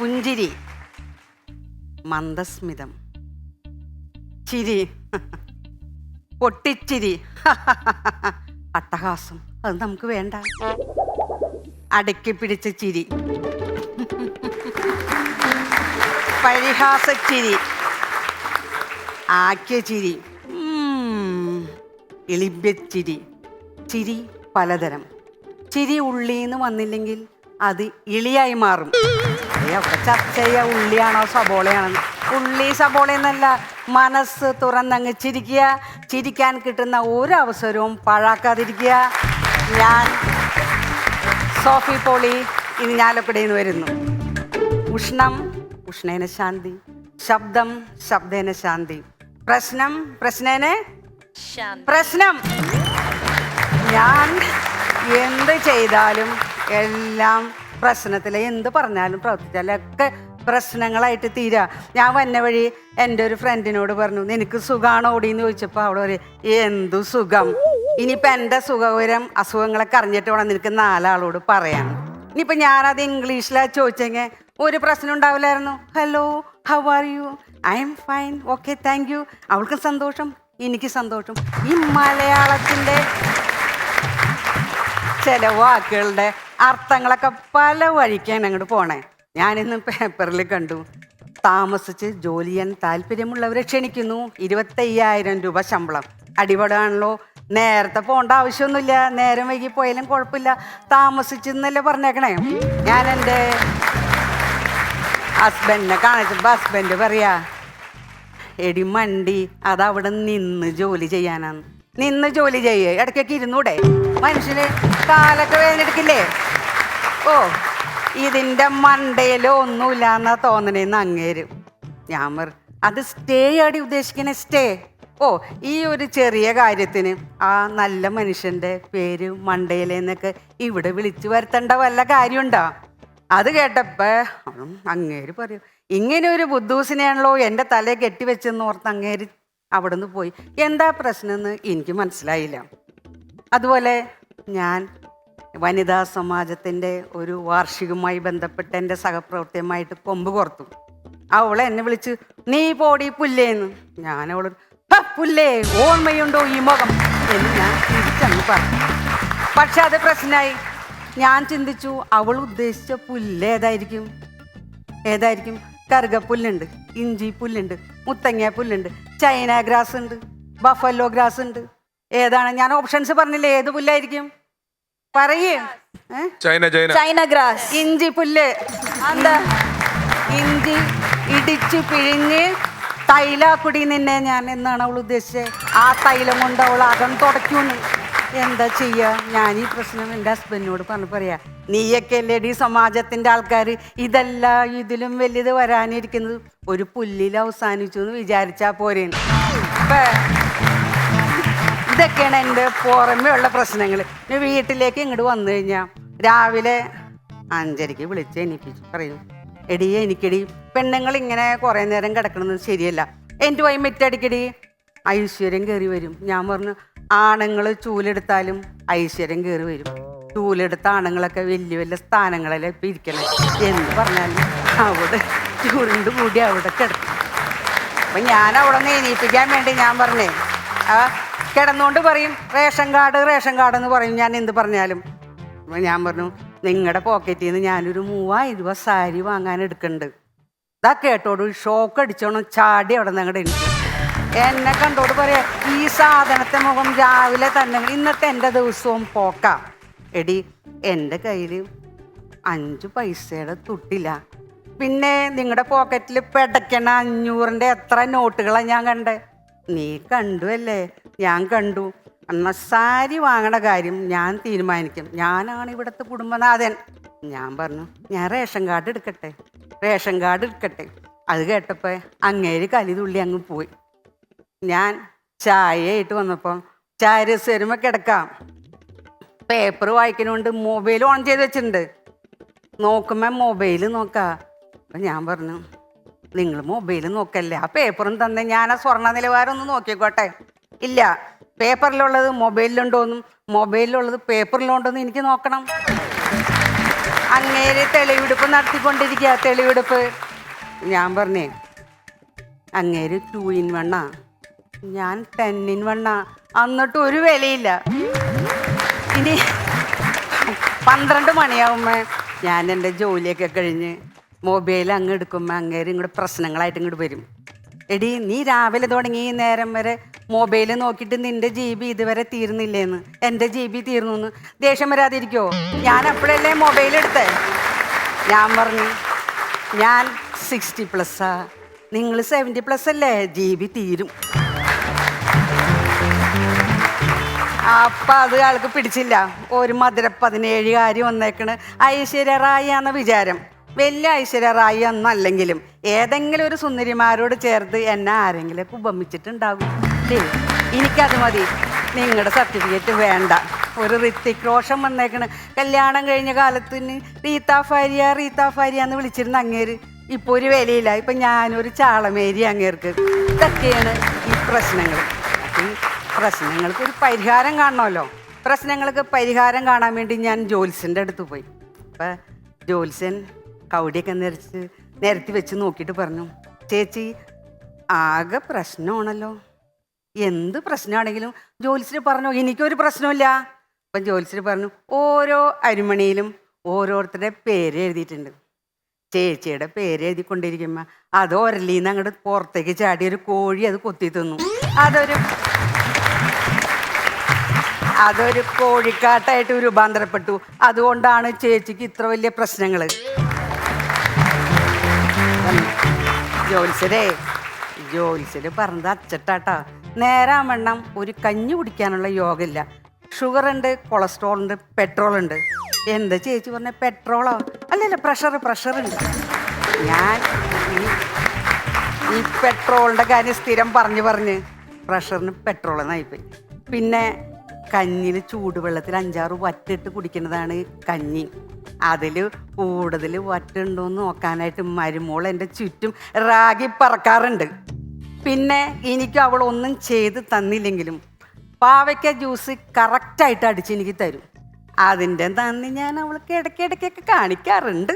പുഞ്ചിരി. മന്ദസ്മിതം. ചിരി. പൊട്ടിച്ചിരി. അട്ടഹാസം അത് നമുക്ക് വേണ്ട. അടക്കി പിടിച്ച ചിരി. പരിഹാസച്ചിരി. ആക്കിയ ചിരി ഇളിബ്യച്ചിരി ചിരി പലതരം. ചിരി ഉള്ളിന്ന് വന്നില്ലെങ്കിൽ അത് ഇളിയായി മാറും. അവിടെ ചർച്ച ഉള്ളിയാണോ സബോളയാണോ? ഉള്ളി സബോള എന്നല്ല മനസ്സ് തുറന്നങ്ങ് ചിരിക്കുക ചിരിക്കാൻ കിട്ടുന്ന ഒരു അവസരവും പാഴാക്കാതിരിക്കുക. ഞാൻ സോഫി പോളി ഇരിഞ്ഞാലക്കുടയിൽ നിന്ന് വരുന്നു. ഉഷ്ണം ഉഷ്ണേന ശാന്തി. ശബ്ദം ശബ്ദേന ശാന്തി. പ്രശ്നം പ്രശ്നേന? പ്രശ്നം. ഞാൻ എന്ത് ചെയ്താലും എല്ലാം പ്രശ്നത്തിൽ എന്ത് പറഞ്ഞാലും പ്രവർത്തിച്ചാലൊക്കെ പ്രശ്നങ്ങളായിട്ട് തീരാ. ഞാൻ വന്ന വഴി എന്റെ ഒരു ഫ്രണ്ടിനോട് പറഞ്ഞു നിനക്ക് സുഖാണോ ഓടിയെന്ന് ചോദിച്ചപ്പോൾ അവൾ പറയും എന്തു സുഖം? ഇനിയിപ്പോൾ എന്റെ സുഖകരം അസുഖങ്ങളൊക്കെ അറിഞ്ഞിട്ട് വേണം നിനക്ക് നാലാളോട് പറയാൻ. ഇനിയിപ്പോൾ ഞാനത് ഇംഗ്ലീഷിലാണ് ചോദിച്ചെങ്കിൽ ഒരു പ്രശ്നം ഉണ്ടാവില്ലായിരുന്നു? Hello how are you I am fine okay thank you അവൾക്ക് സന്തോഷം എനിക്ക് സന്തോഷം. ഈ മലയാളത്തിന്റെ ചില വാക്കുകളുടെ അർത്ഥങ്ങളൊക്കെ പല വഴിക്കാണ് അങ്ങോട്ട് പോണേ. ഞാനിന്ന് പേപ്പറിൽ കണ്ടു താമസിച്ച് ജോലി ചെയ്യാൻ താല്പര്യമുള്ളവരെ ക്ഷണിക്കുന്നു ഇരുപത്തയ്യായിരം രൂപ ശമ്പളം. അടിപടാണല്ലോ നേരത്തെ പോകേണ്ട ആവശ്യമൊന്നുമില്ല. നേരം വൈകി പോയാലും കുഴപ്പമില്ല. താമസിച്ചെന്നല്ലേ പറഞ്ഞേക്കണേ. ഞാൻ എന്റെ ഹസ്ബൻഡിനെ കാണിച്ചപ്പോൾ ഹസ്ബൻഡ് പറയാ എടി മണ്ടി അതവിടെ നിന്ന് ജോലി ചെയ്യാനാണ് നിന്ന് ജോലി ചെയ്യേ. ഇടയ്ക്കൊക്കെ ഇരുന്നൂടെ? മനുഷ്യന് കാലൊക്കെ വേദനെടുക്കില്ലേ ഓ ഇതിന്റെ മണ്ടയിലോ ഒന്നുമില്ല എന്നാ തോന്നണേന്ന് അങ്ങേരും. ഞാൻ അത് സ്റ്റേ ആടി ഉദ്ദേശിക്കണ സ്റ്റേ. ഓ ഈ ഒരു ചെറിയ കാര്യത്തിന് ആ നല്ല മനുഷ്യന്റെ പേര് മണ്ടയിലേന്നൊക്കെ ഇവിടെ വിളിച്ചു വരുത്തേണ്ട വല്ല കാര്യമുണ്ടോ? അത് കേട്ടപ്പോൾ അങ്ങേര് പറയും ഇങ്ങനെ ഒരു ബുദ്ധൂസിനെയാണല്ലോ എന്റെ തലയെ കെട്ടിവെച്ചെന്ന് ഓർത്ത് അങ്ങേര് അവിടെ നിന്ന് പോയി. എന്താ പ്രശ്നമെന്ന് എനിക്ക് മനസ്സിലായില്ല. അതുപോലെ ഞാൻ വനിതാ സമാജത്തിന്റെ ഒരു വാർഷികമായി ബന്ധപ്പെട്ട് എന്റെ സഹപ്രവർത്തകമായിട്ട് കൊമ്പ് കോർത്തു. അവൾ എന്നെ വിളിച്ച് നീ പോടി പുല്ലേന്ന്. ഞാൻ അവൾ "ഹ, പുല്ലേ ഓർമ്മയുണ്ടോ ഈ മുഖം? എന്ന് ഞാൻ തിരിച്ചങ്ങ് പറഞ്ഞു. പക്ഷെ അത് പ്രശ്നമായി ഞാൻ ചിന്തിച്ചു അവൾ ഉദ്ദേശിച്ച പുല്ല് ഏതായിരിക്കും? ഏതായിരിക്കും? കറുകപ്പുല്ലുണ്ട് ഇഞ്ചി പുല്ലുണ്ട് മുത്തങ്ങ പുല്ലുണ്ട് ചൈന ഗ്രാസ് ഉണ്ട് ബഫല്ലോ ഗ്രാസ് ഉണ്ട്. ഏതാണ്? ഞാൻ ഓപ്ഷൻസ് പറഞ്ഞില്ലേ? ഏത് പുല്ലായിരിക്കും? പറയേ. China China. China grass. ഇഞ്ചി പുല്ല്. എന്താ ഇഞ്ചി ഇടിച്ച് പിഴിഞ്ഞ് തൈലാക്കുടി നിന്നെ ഞാൻ എന്നാണ് അവൾ ഉദ്ദേശിച്ചത് ആ തൈലം കൊണ്ട് അവൾ അകം തുടയ്ക്കുന്നു എന്താ ചെയ്യുക ഞാൻ ഈ പ്രശ്നം എന്റെ ഹസ്ബൻഡിനോട് പറഞ്ഞു പറയാ നീയൊക്കെ അല്ലേടി സമാജത്തിന്റെ ആൾക്കാർ ഇതല്ല ഇതിലും വലിയത് വരാനിരിക്കുന്നത്. ഒരു പുല്ലിൽ അവസാനിച്ചു എന്ന് വിചാരിച്ചാൽ പോരേ ഇതൊക്കെയാണ് എന്റെ പുറമേ ഉള്ള പ്രശ്നങ്ങൾ. പിന്നെ വീട്ടിലേക്ക് ഇങ്ങോട്ട് വന്നു കഴിഞ്ഞാൽ രാവിലെ അഞ്ചരയ്ക്ക് വിളിച്ച് എനിക്ക് പറയും എടി എനിക്കെടി പെണ്ണുങ്ങൾ ഇങ്ങനെ കുറേ നേരം കിടക്കണമെന്ന് ശരിയല്ല. എന്റെ വൈ മിറ്റടിക്കടി. ഐശ്വര്യം കയറി വരും. ഞാൻ പറഞ്ഞു ആണുങ്ങൾ ചൂലെടുത്താലും ഐശ്വര്യം കയറി വരും. ചൂലെടുത്ത ആണുങ്ങളൊക്കെ വലിയ വലിയ സ്ഥാനങ്ങളിലെ ഇപ്പം ഇരിക്കണേ. എന്ന് പറഞ്ഞാലും അവിടെ ചൂരുണ്ട് കൂടി അവിടെ കിടക്കും. അപ്പൊ ഞാൻ അവിടെ നിന്ന് എണീപ്പിക്കാൻ വേണ്ടി ഞാൻ പറഞ്ഞേ ആ കിടന്നുകൊണ്ട് പറയും റേഷൻ കാർഡ് റേഷൻ കാർഡ് എന്ന് പറയും. ഞാൻ എന്ത് പറഞ്ഞാലും. ഞാൻ പറഞ്ഞു നിങ്ങളുടെ പോക്കറ്റിൽ നിന്ന് ഞാനൊരു മൂവായിരം രൂപ സാരി വാങ്ങാൻ എടുക്കുന്നുണ്ട് ഇതാ കേട്ടോടും ഷോക്ക് അടിച്ചോണം ചാടി അവിടെ നിന്ന് അങ്ങോട്ട് എനിക്ക് എന്നെ കണ്ടോട് പറയാ ഈ സാധനത്തെ മുഖം രാവിലെ തന്നെ ഇന്നത്തെ എന്റെ ദിവസവും പോക്ക. എടി എന്റെ കയ്യിൽ അഞ്ച് പൈസയുടെ തുട്ടില്ല. പിന്നെ നിങ്ങളുടെ പോക്കറ്റിൽ പെടയ്ക്കണ അഞ്ഞൂറിന്റെ എത്ര നോട്ടുകളാണ് ഞാൻ കണ്ടേ? നീ കണ്ടു അല്ലേ ഞാൻ കണ്ടു. അന്ന സാരി വാങ്ങണ കാര്യം ഞാൻ തീരുമാനിക്കും. ഞാനാണ് ഇവിടുത്തെ കുടുംബനാഥൻ. ഞാൻ പറഞ്ഞു ഞാൻ റേഷൻ കാർഡ് എടുക്കട്ടെ? റേഷൻ കാർഡ് എടുക്കട്ടെ? അത് കേട്ടപ്പോൾ അങ്ങേര് കലിതുള്ളി അങ്ങ് പോയി. ഞാൻ ചായയായിട്ട് വന്നപ്പം ചായ രസം വരുമ്പോൾ കിടക്കാം. പേപ്പർ വായിക്കണോണ്ട് മൊബൈൽ ഓൺ ചെയ്ത് വെച്ചിട്ടുണ്ട്. നോക്കുമ്പോൾ മൊബൈൽ നോക്കാ. അപ്പം ഞാൻ പറഞ്ഞു നിങ്ങൾ മൊബൈൽ നോക്കല്ലേ? ആ പേപ്പറും തന്നെ ഞാൻ ആ സ്വർണ നിലവാരം ഒന്ന് നോക്കിക്കോട്ടെ. ഇല്ല പേപ്പറിലുള്ളത് മൊബൈലിലുണ്ടോന്നും മൊബൈലിലുള്ളത് പേപ്പറിലുണ്ടോന്നും എനിക്ക് നോക്കണം. അങ്ങേര് തെളിവെടുപ്പ് നടത്തിക്കൊണ്ടിരിക്കുക തെളിവെടുപ്പ്. ഞാൻ പറഞ്ഞേ അങ്ങേര് ടൂ ഇൻ വണ്ണാ ഞാൻ ടെന്നിൻ വണ്ണ അന്നിട്ട് ഒരു വിലയില്ല. ഇനി പന്ത്രണ്ട് മണിയാവുമ്പോ ഞാൻ എന്റെ ജോലിയൊക്കെ കഴിഞ്ഞ് മൊബൈൽ അങ്ങ് എടുക്കുമ്പോൾ അങ്ങേരും ഇങ്ങോട്ട് പ്രശ്നങ്ങളായിട്ട് ഇങ്ങോട്ട് വരും. എടി നീ രാവിലെ തുടങ്ങി നേരം വരെ മൊബൈൽ നോക്കിയിട്ട് നിന്റെ ജി ബി ഇതുവരെ തീർന്നില്ലേന്ന്. എന്റെ ജി ബി തീർന്നു എന്ന് ദേഷ്യം വരാതിരിക്കോ? ഞാൻ അപ്പോഴല്ലേ മൊബൈൽ എടുത്തേ? ഞാൻ പറഞ്ഞു ഞാൻ സിക്സ്റ്റി പ്ലസ്സാ നിങ്ങൾ സെവന്റി പ്ലസ് അല്ലേ? ജി ബി തീരും. അപ്പൊ അത് ആൾക്ക് പിടിച്ചില്ല. ഒരു മധുര പതിനേഴുകാരി വന്നേക്കണ്. ഐശ്വര്യ റായി എന്ന വിചാരം. വലിയ ഐശ്വര്യ റായി എന്നല്ലെങ്കിലും ഏതെങ്കിലും ഒരു സുന്ദരിമാരോട് ചേർത്ത് എന്നെ ആരെങ്കിലും ഉപമിച്ചിട്ടുണ്ടാകും. എനിക്കത് മതി. നിങ്ങളുടെ സർട്ടിഫിക്കറ്റ് വേണ്ട. ഒരു ഋത്തിക് റോഷൻ വന്നേക്കണ്. കല്യാണം കഴിഞ്ഞ കാലത്തിന് റീത്ത ഫാരിയ റീത്ത ഫാരിയ എന്ന് വിളിച്ചിരുന്ന അങ്ങേര്. ഇപ്പൊ ഒരു വിലയില്ല. ഇപ്പൊ ഞാനൊരു ചാളമേരി അങ്ങേർക്ക്. ഇതൊക്കെയാണ് ഈ പ്രശ്നങ്ങൾ പ്രശ്നങ്ങൾക്ക് ഒരു പരിഹാരം കാണണമല്ലോ. പ്രശ്നങ്ങൾക്ക് പരിഹാരം കാണാൻ വേണ്ടി ഞാൻ ജോത്സ്യന്റെ അടുത്ത് പോയി. അപ്പം ജോത്സ്യൻ കൗടിയൊക്കെ നിരച്ച് നിരത്തി വെച്ച് നോക്കിയിട്ട് പറഞ്ഞു ചേച്ചി ആകെ പ്രശ്നമാണല്ലോ. എന്ത് പ്രശ്നമാണെങ്കിലും ജോത്സ്യർ പറഞ്ഞു എനിക്കൊരു പ്രശ്നമില്ല. അപ്പം ജോത്സ്യർ പറഞ്ഞു ഓരോ അരിമണിയിലും ഓരോരുത്തരുടെ പേര് എഴുതിയിട്ടുണ്ട്. ചേച്ചിയുടെ പേര് എഴുതിക്കൊണ്ടിരിക്കുമ്പോൾ അത് ഒരലിന്ന് അങ്ങോട്ട് പുറത്തേക്ക് ചാടി ഒരു കോഴി അത് കൊത്തി തിന്നു. അതൊരു അതൊരു കോഴിക്കാട്ടായിട്ട് രൂപാന്തരപ്പെട്ടു. അതുകൊണ്ടാണ് ചേച്ചിക്ക് ഇത്ര വലിയ പ്രശ്നങ്ങൾ ജോത്സ്യരേ ജോത്സ്യര് പറഞ്ഞത് അച്ചട്ടാട്ടാ. നേരാവണ്ണം ഒരു കഞ്ഞി കുടിക്കാനുള്ള യോഗമില്ല ഷുഗർ ഉണ്ട് കൊളസ്ട്രോൾ ഉണ്ട് പെട്രോൾ ഉണ്ട് എന്താ ചേച്ചി പറഞ്ഞ പെട്രോളോ? അല്ലല്ല പ്രഷർ പ്രഷർ ഉണ്ട് ഞാൻ ഈ- പെട്രോളിന്റെ കാര്യം സ്ഥിരം പറഞ്ഞു പറഞ്ഞ് പ്രഷറിന് പെട്രോൾ എന്നായിപ്പോയി പിന്നെ കഞ്ഞിൽ ചൂടുവെള്ളത്തിൽ അഞ്ചാറ് വറ്റിട്ട് കുടിക്കുന്നതാണ് കഞ്ഞി. അതിൽ കൂടുതൽ വറ്റുണ്ടോ എന്ന് നോക്കാനായിട്ട് മരുമോൾ എന്റെ ചുറ്റും റാഗി പറക്കാറുണ്ട്. പിന്നെ എനിക്ക് അവൾ ഒന്നും ചെയ്ത് തന്നില്ലെങ്കിലും പാവയ്ക്ക ജ്യൂസ് കറക്റ്റായിട്ട് അടിച്ച് എനിക്ക് തരും. അതിന്റെ നന്ദി ഞാൻ അവൾക്ക് ഇടയ്ക്കിടയ്ക്കൊക്കെ കാണിക്കാറുണ്ട്.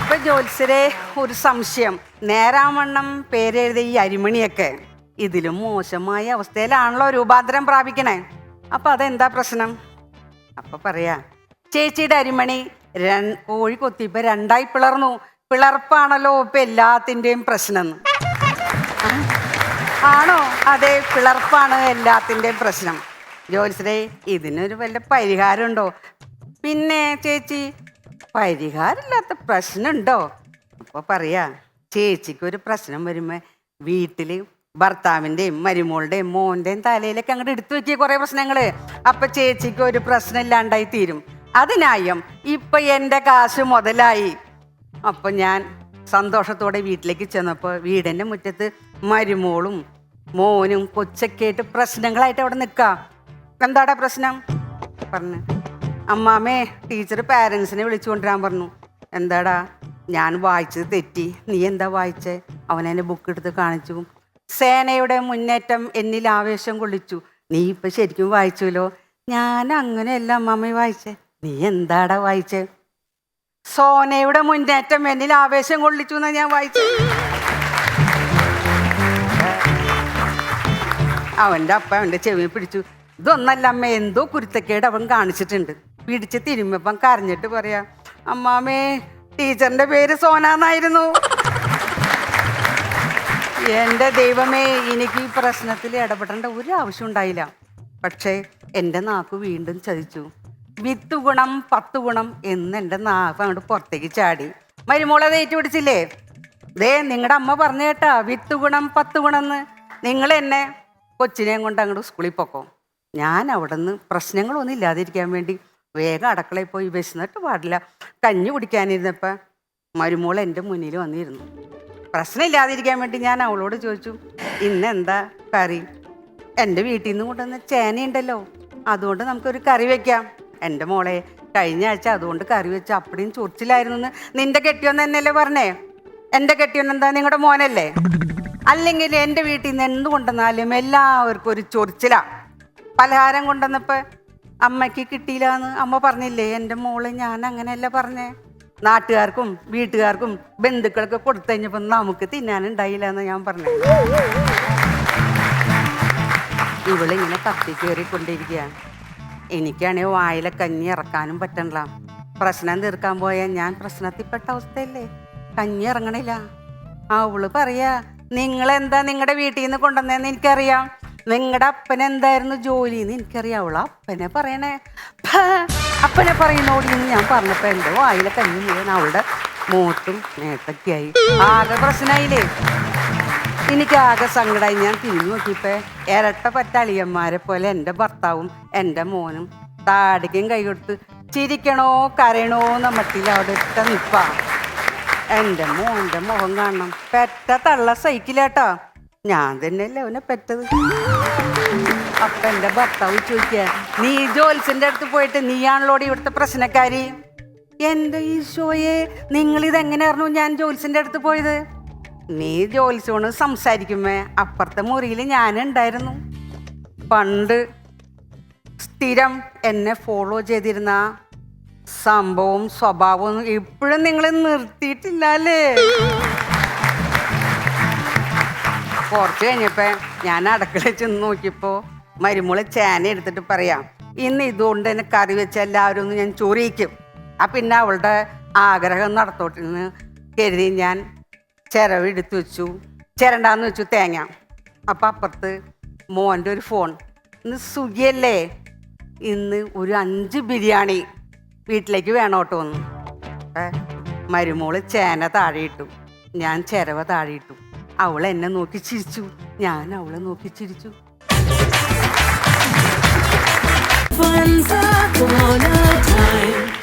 ഇപ്പൊ ഒരു സംശയം. നേരാവണ്ണം പേരെഴുതിയ ഈ അരിമണിയൊക്കെ ഇതിലും മോശമായ അവസ്ഥയിലാണല്ലോ രൂപാന്തരം പ്രാപിക്കണേ. അപ്പൊ അതെന്താ പ്രശ്നം? അപ്പൊ പറയാ ചേച്ചിയുടെ അരിമണി രൺ- കോഴി കൊത്തിയപ്പോ രണ്ടായി പിളർന്നു. പിളർപ്പാണല്ലോ ഇപ്പൊ എല്ലാത്തിന്റെയും പ്രശ്നം. ആണോ? അതെ പിളർപ്പാണ് എല്ലാത്തിന്റെയും പ്രശ്നം. ജോത്സരെ ഇതിനൊരു വല്ല പരിഹാരമുണ്ടോ? പിന്നെ ചേച്ചി പരിഹാരമില്ലാത്ത പ്രശ്നമുണ്ടോ? അപ്പോൾ പറയാ ചേച്ചിക്ക് ഒരു പ്രശ്നം വരുമ്പോൾ വീട്ടിൽ ഭർത്താവിന്റെയും മരുമോളുടെയും മോന്റെയും തലയിലൊക്കെ അങ്ങോട്ട് എടുത്തു വെക്കിയ കുറേ പ്രശ്നങ്ങൾ അപ്പൊ ചേച്ചിക്ക് ഒരു പ്രശ്നം ഇല്ലാണ്ടായി തീരും. അതിനായും ഇപ്പൊ എന്റെ കാശ് മുതലായി. അപ്പൊ ഞാൻ സന്തോഷത്തോടെ വീട്ടിലേക്ക് ചെന്നപ്പോൾ വീടിന്റെ മുറ്റത്ത് മരുമോളും മോനും കൊച്ചൊക്കെ പ്രശ്നങ്ങളായിട്ട് അവിടെ നിൽക്കാം എന്താടാ പ്രശ്നം? പറഞ്ഞു. അമ്മാമേ ടീച്ചർ പാരൻസിനെ വിളിച്ചു കൊണ്ടുവരാൻ പറഞ്ഞു. എന്താടാ? ഞാൻ വായിച്ചത് തെറ്റി. നീ എന്താ വായിച്ചേ? അവനെ ബുക്ക് എടുത്ത് കാണിച്ചു. സേനയുടെ മുന്നേറ്റം എന്നിൽ ആവേശം കൊള്ളിച്ചു. നീ ഇപ്പൊ ശരിക്കും വായിച്ചുല്ലോ ഞാൻ അങ്ങനെയല്ല അമ്മാമ്മ വായിച്ചേ. നീ എന്താടാ വായിച്ചേ? സോനയുടെ മുന്നേറ്റം എന്നിൽ ആവേശം കൊള്ളിച്ചു എന്നാ ഞാൻ വായിച്ചു. അവന്റെ അപ്പ അവന്റെ ചെവി പിടിച്ചു. ഇതൊന്നല്ല അമ്മ എന്തോ കുരുത്തക്കേട് അവൻ കാണിച്ചിട്ടുണ്ട്. പിടിച്ച് തിരുമ്പം കരഞ്ഞിട്ട് പറയാ അമ്മാമേ ടീച്ചറിന്റെ പേര് സോന എന്നായിരുന്നു. എന്റെ ദൈവമേ എനിക്ക് ഈ പ്രശ്നത്തിൽ ഇടപെടേണ്ട ഒരു ആവശ്യം ഉണ്ടായില്ല. പക്ഷേ എന്റെ നാക്ക് വീണ്ടും ചതിച്ചു. വിത്ത് ഗുണം പത്ത് ഗുണം എന്ന് എന്റെ നാക്ക് അങ്ങോട്ട് പുറത്തേക്ക് ചാടി. മരുമോളെ തേറ്റ് പിടിച്ചില്ലേ ദേ നിങ്ങളുടെ അമ്മ പറഞ്ഞു കേട്ടാ വിത്ത് ഗുണം പത്ത് ഗുണം എന്ന്. നിങ്ങൾ എന്നെ കൊച്ചിനെയും കൊണ്ട് അങ്ങോട്ട് സ്കൂളിൽ പൊക്കോ. ഞാൻ അവിടെ നിന്ന് പ്രശ്നങ്ങളൊന്നും ഇല്ലാതിരിക്കാൻ വേണ്ടി വേഗം അടുക്കളയിൽ പോയി വിശന്നിട്ട് പാടില്ല. കഞ്ഞി കുടിക്കാനിരുന്നപ്പോൾ മരുമോൾ എന്റെ മുന്നിൽ വന്നിരുന്നു. പ്രശ്നമില്ലാതിരിക്കാൻ വേണ്ടി ഞാൻ അവളോട് ചോദിച്ചു ഇന്നെന്താ കറി? എന്റെ വീട്ടിൽ നിന്ന് കൊണ്ടുവന്ന ചേനയുണ്ടല്ലോ അതുകൊണ്ട് നമുക്കൊരു കറി വെക്കാം. എന്റെ മോളെ കഴിഞ്ഞ ആഴ്ച അതുകൊണ്ട് കറി വെച്ച് അപ്പടിയും ചൊറിച്ചിലായിരുന്നു നിന്റെ കെട്ടിയോന്ന് തന്നെയല്ലേ പറഞ്ഞേ? എന്റെ കെട്ടിയോൻ എന്താ നിങ്ങളുടെ മോനല്ലേ? അല്ലെങ്കിൽ എന്റെ വീട്ടിൽ നിന്ന് എന്ത് കൊണ്ടുവന്നാലും എല്ലാവർക്കും ഒരു ചൊറിച്ചിലാ. പലഹാരം കൊണ്ടുവന്നപ്പോൾ അമ്മയ്ക്ക് കിട്ടിയില്ലാന്ന് അമ്മ പറഞ്ഞില്ലേ? എന്റെ മോളെ ഞാൻ അങ്ങനെയല്ല പറഞ്ഞേ? നാട്ടുകാർക്കും വീട്ടുകാർക്കും ബന്ധുക്കൾക്കും കൊടുത്തു കഴിഞ്ഞപ്പോൾ നമുക്ക് തിന്നാനുണ്ടായില്ല എന്ന് ഞാൻ പറഞ്ഞു ഇവളിങ്ങനെ കത്തി കയറിക്കൊണ്ടിരിക്കുകയാണ് എനിക്കാണെങ്കിൽ വായിലെ കഞ്ഞി ഇറക്കാനും പറ്റണില്ല. പ്രശ്നം തീർക്കാൻ പോയാൽ ഞാൻ പ്രശ്നത്തിൽപ്പെട്ട അവസ്ഥയല്ലേ? കഞ്ഞി ഇറങ്ങണില്ല. അവൾ പറയാ നിങ്ങളെന്താ നിങ്ങളുടെ വീട്ടിൽ നിന്ന് കൊണ്ടുവന്നതെന്ന് എനിക്കറിയാം. നിങ്ങളുടെ അപ്പൻ എന്തായിരുന്നു ജോലി എന്ന് എനിക്കറിയാവുള്ള. അപ്പനെ പറയണേ അപ്പനെ പറയുന്നോടി എന്ന് ഞാൻ പറഞ്ഞപ്പോ എന്റെ വായിലെ കഞ്ഞി മുഴുവൻ അവളുടെ മൂത്തും നേട്ടൊക്കെയായി ആകെ പ്രശ്നമായില്ലേ എനിക്ക് ആകെ സങ്കടമായി ഞാൻ തിരിഞ്ഞു നോക്കിയപ്പോ ഇരട്ട പറ്റളിയന്മാരെ പോലെ എന്റെ ഭർത്താവും എന്റെ മോനും താടിക്കും കൈ കൊടുത്ത് ചിരിക്കണോ കരയണോ എന്ന മട്ടിൽ അവിടെ ഇട്ട നിപ്പാ. എന്റെ മോന്റെ മുഖം കാണണം. പെറ്റ തള്ള സൈക്കിളേട്ടാ. ഞാൻ തന്നെയല്ലേ അവനെ പെറ്റത്? അപ്പൊ എന്റെ ഭർത്താവ് ചോദിക്കുക നീ ജോൽസിന്റെ അടുത്ത് പോയിട്ട് നീയാണല്ലോടി ഇവിടുത്തെ പ്രശ്നക്കാരി? എന്റെ ഈശോയെ നിങ്ങൾ ഇതെങ്ങനെയായിരുന്നു ഞാൻ ജോൽസിന്റെ അടുത്ത് പോയത്? നീ ജോലിസോണ് സംസാരിക്കുമ്പേ അപ്പുറത്തെ മുറിയിൽ ഞാനുണ്ടായിരുന്നു. പണ്ട് സ്ഥിരം എന്നെ ഫോളോ ചെയ്തിരുന്ന സംഭവവും സ്വഭാവവും ഇപ്പോഴും നിങ്ങൾ നിർത്തിയിട്ടില്ല അല്ലേ? കുറച്ച് കഴിഞ്ഞപ്പോ ഞാൻ അടുക്കളയിൽ ചെന്ന് നോക്കിയപ്പോ മരുമോൾ ചേന എടുത്തിട്ട് പറയാം ഇന്ന് ഇതുകൊണ്ട് തന്നെ കറി വെച്ച എല്ലാവരും ഒന്ന് ഞാൻ ചൊറിയിക്കും. ആ പിന്നെ അവളുടെ ആഗ്രഹം നടത്തോട്ടെന്ന് കരുതി ഞാൻ ചിരവ് എടുത്തു വെച്ചു. ചിരണ്ടാന്ന് വെച്ചു തേങ്ങ. അപ്പം അപ്പുറത്ത് മോന്റെ ഒരു ഫോൺ ഇന്ന് സുഖിയല്ലേ? ഇന്ന് ഒരു അഞ്ച് ബിരിയാണി വീട്ടിലേക്ക് വേണോട്ടോ ഒന്ന് ഏ, മരുമോൾ ചേന താഴെയിട്ടു ഞാൻ ചിരവ താഴെയിട്ടു അവൾ എന്നെ നോക്കി ചിരിച്ചു ഞാൻ അവളെ നോക്കി ചിരിച്ചു time.